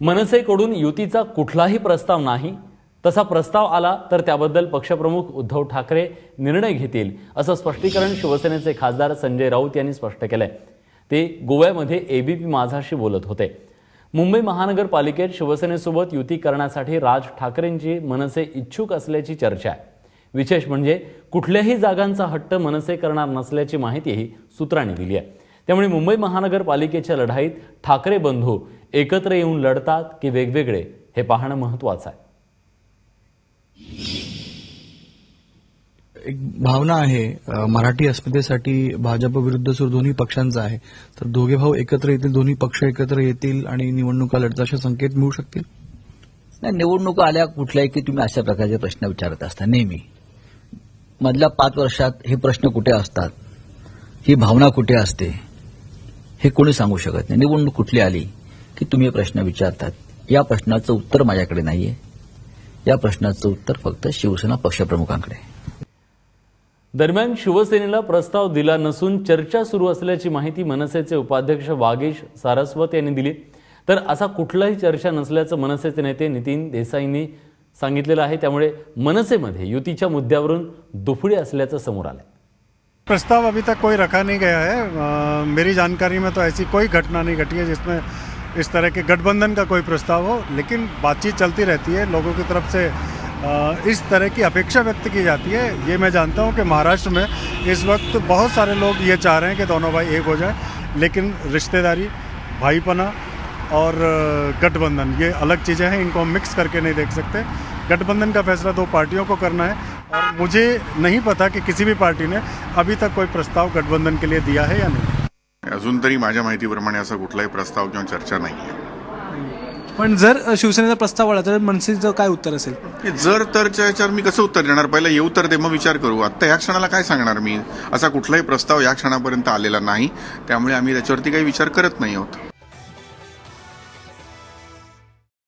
मनसेकडून युतीचा कुठलाही प्रस्ताव नाही. तसा प्रस्ताव आला तर त्याबद्दल पक्षप्रमुख उद्धव ठाकरे निर्णय घेतील असं स्पष्टीकरण शिवसेनेचे खासदार संजय राऊत यांनी स्पष्ट केलंय. ते गोव्यामध्ये एबीपी माझाशी बोलत होते. मुंबई महानगरपालिकेत शिवसेनेसोबत युती करण्यासाठी राज ठाकरेंची मनसे इच्छुक असल्याची चर्चा आहे. विशेष म्हणजे कुठल्याही जागांचा हट्ट मनसे करणार नसल्याची माहितीही सूत्रांनी दिली आहे. त्यामुळे मुंबई महानगरपालिकेच्या लढाईत ठाकरे बंधू एकत्र येऊन लढतात की वेगवेगळे हे पाहणं महत्त्वाचं आहे. एक भावना आहे मराठी अस्मितेसाठी भाजप विरुद्ध सुरू दोन्ही पक्षांचा आहे. तर दोघे भाऊ एकत्र येतील दोन्ही पक्ष एकत्र येतील आणि निवडणुका लढतात असे संकेत मिळू शकतील? नाही निवडणुका आल्या कुठल्याही की तुम्ही अशा प्रकारचे प्रश्न विचारत असता नेहमी. मधल्या पाच वर्षात हे प्रश्न कुठे असतात? ही भावना कुठे असते? हे कोणी सांगू शकत नाही. निवडणूक कुठली आली? की तुम्ही हे प्रश्न विचारतात. या प्रश्नाचं उत्तर माझ्याकडे नाहीये. या प्रश्नाचं उत्तर फक्त शिवसेना पक्षप्रमुखांकडे. दरम्यान शिवसेनेला प्रस्ताव दिला नसून चर्चा सुरू असल्याची माहिती मनसेचे उपाध्यक्ष वागीश सारस्वत यांनी दिली. तर असा कुठलाही चर्चा नसल्याचं मनसेचे नेते नितीन देसाईंनी सांगितलेलं आहे. त्यामुळे मनसेमध्ये युतीच्या मुद्द्यावरून दुफडी असल्याचं समोर आलंय. प्रस्ताव अभी तक कोई रखा नहीं गया है. अ, मेरी जानकारी में तो ऐसी कोई घटना नहीं घटी है जिसमें इस तरह के गठबंधन का कोई प्रस्ताव हो, लेकिन बातचीत चलती रहती है, लोगों की तरफ़ से इस तरह की अपेक्षा व्यक्त की जाती है। ये मैं जानता हूँ कि महाराष्ट्र में इस वक्त बहुत सारे लोग ये चाह रहे हैं कि दोनों भाई एक हो जाए, लेकिन रिश्तेदारी, भाईपना और गठबंधन, ये अलग चीज़ें हैं, इनको हम मिक्स करके नहीं देख सकते। गठबंधन का फैसला दो पार्टियों को करना है, और मुझे नहीं पता कि किसी भी पार्टी ने अभी तक कोई प्रस्ताव गठबंधन के लिए दिया है या नहीं। अजून तरी माझ्या माहितीप्रमाणे असा कुठलाही प्रस्ताव किंवा चर्चा नाही आहे पण जर शिवसेनेचा प्रस्ताव आला तर मनसेचं काय उत्तर असेल? जर तरच्या याच्यावर मी कसं उत्तर देणार? पहिलं येऊ तर दे मग विचार करू. आत्ता या क्षणाला काय सांगणार मी? असा कुठलाही प्रस्ताव या क्षणापर्यंत आलेला नाही. त्यामुळे आम्ही त्याच्यावरती काही विचार करत नाही आहोत.